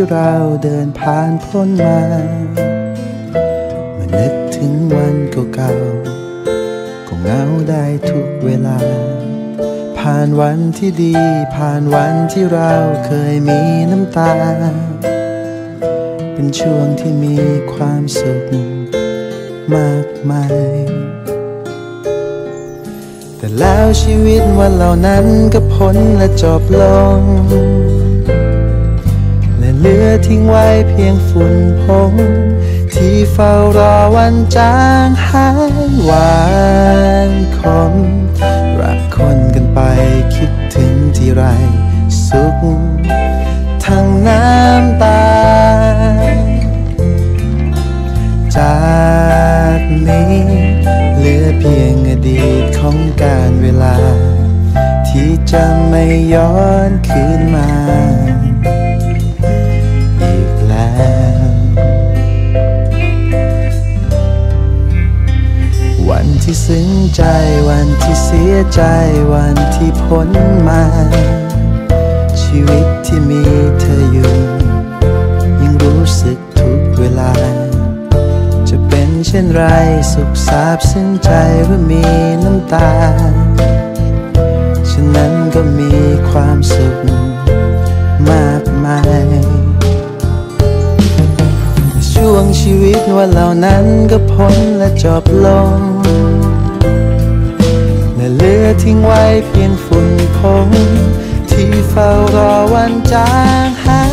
ที่เราเดินผ่านพ้นมาเมื่อนึกถึงวันเก่าๆก็เหงาได้ทุกเวลา ผ่านวันที่ดี ผ่านวันที่เราเคยมีน้ำตา เป็นช่วงที่มีความสุขมากมายแต่แล้วชีวิตวันเหล่านั้นก็พ้นและจบลง เหลือทิ้งไว้เพียงฝุ่นพงที่เฝ้ารอวันจางหายวานคมรักคนกันไปคิดถึงที่ไรสุขทั้งน้ำตา จากนี้เหลือเพียงอดีตของการเวลา ที่จะไม่ย้อนคืนมา ที่ซึ้งใจวันที่เสียใจวันที่พ้นมา ชีวิตที่มีเธออยู่ ยังรู้สึกทุกเวลา จะเป็นเช่นไรสุขซาบซึ้งใจหรือมีน้ำตา ฉะนั้นก็มีความสุขมากมายช่วงชีวิตวันเหล่านั้นก็พ้นและจบลง ทิ้งไว้เพียงฝุ่นผงที่เฝ้ารอวันจางหาย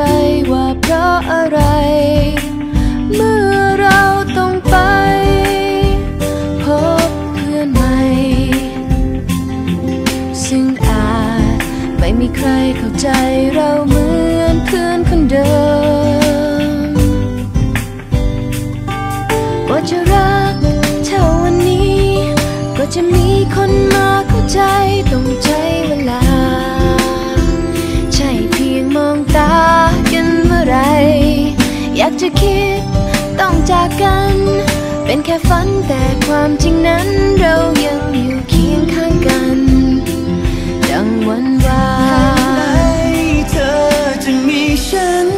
ใจว่าเพราะอะไร เมื่อเราต้องไป พบเพื่อนใหม่ ซึ่งอาจไม่มีใครเข้าใจเราเหมือนเพื่อนคนเดิม ว่าจะรักเท่าวันนี้ ก็จะมีคนมาเข้าใจต้องใช้เวลา ไร อยากจะคิดต้องจากกัน เป็นแค่ฝันแต่ความจริงนั้นเรายังอยู่เคียงข้างกัน ดังวันวานเธอจะมีฉัน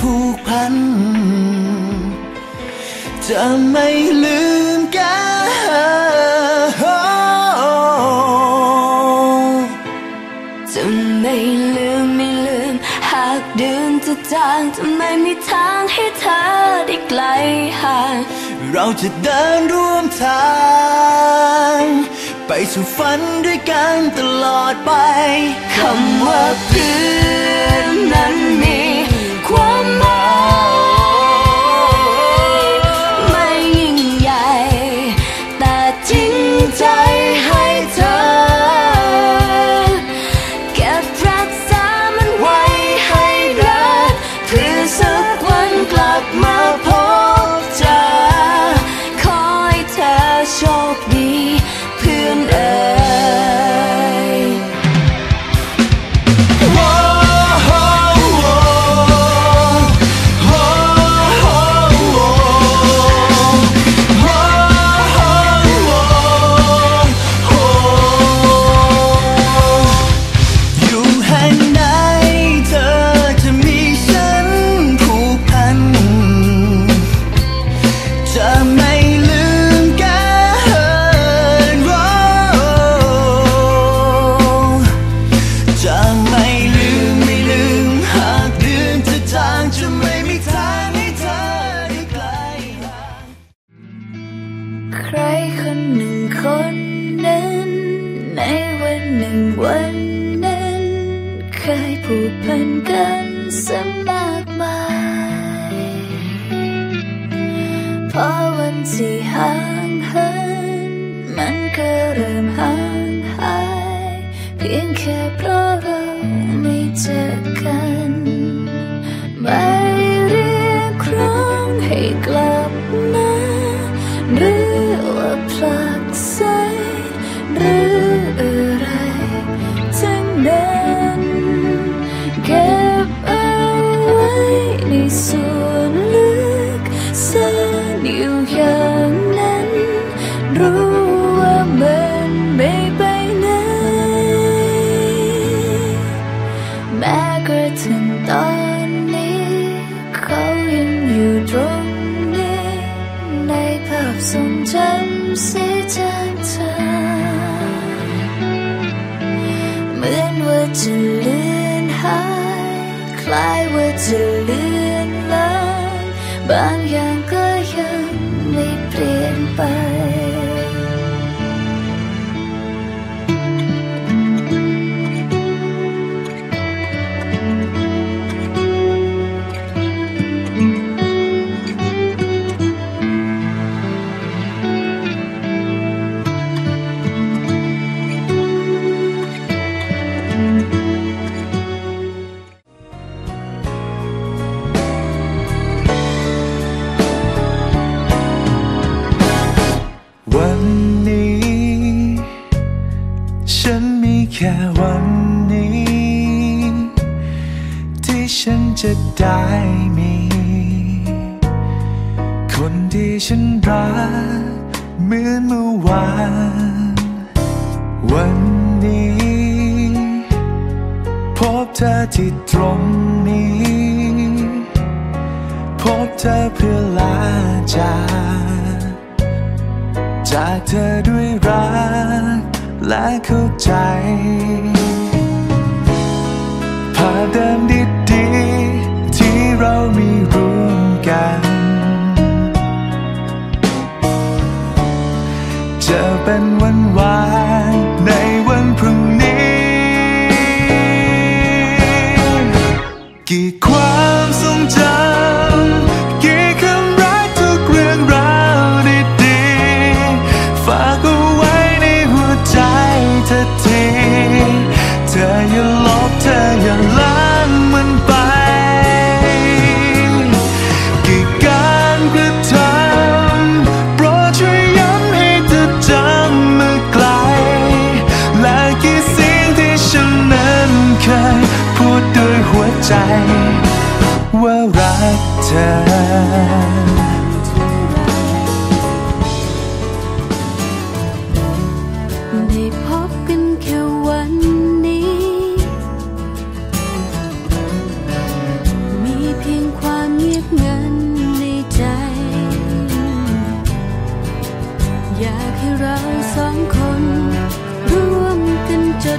ผูกพัน จะไม่ลืมกันจะไม่ลืม เดินจะจางจะไม่มีทางให้เธอได้ไกลห่าง เราจะเดินร่วมทาง ไปสู่ฝันด้วยกันตลอดไป คำว่าเพื่อนนั้นมีความหมาย วันหนึ่งวันนั้นเคยผูกพันกันสมา สิห่างเหินมันก็เริ่มห่างหาย เพียงแค่เพราะเราไม่เจอกันไม่เรียกร้องให้กลับมาหรือว่าผลักไสหรืออะไรทั้งนั้นเก็บเอาไว้ในส่วน อยู่อย่างนั้น รู้ว่ามันไม่ไปไหนแม้กระทั่งตอนนี้ เขายังอยู่ตรงนี้ ในภาพทรงจำสีจางเธอเหมือนว่าจะเลือนหาย คล้ายว่าจะเลือนลางบางอย่าง ป แค่วันนี้ ที่ฉันจะได้มี คนที่ฉันรักเหมือนเมื่อวาน วันนี้ พบเธอที่ตรงนี้ พบเธอเพื่อลาจากจากเธอด้วยรัก และเข้าใจภาเดิมดี เธอที เธออย่าลบเธออย่าล้างมันไปกี่การกระทำโปรดช่วยย้ำให้เธอจำเมื่อไกล และกี่เสียงที่ฉันนั้นเคยพูดด้วยหัวใจ ว่ารักเธอ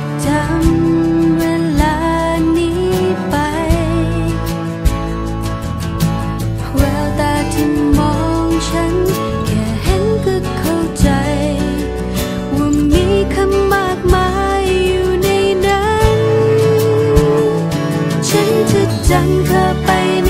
ดจำเวลานี้ไป แววตาที่มองฉัน แค่เห็นก็เข้าใจ ว่ามีคำมากมายอยู่ในนั้น ฉันจะจำเธอไปใน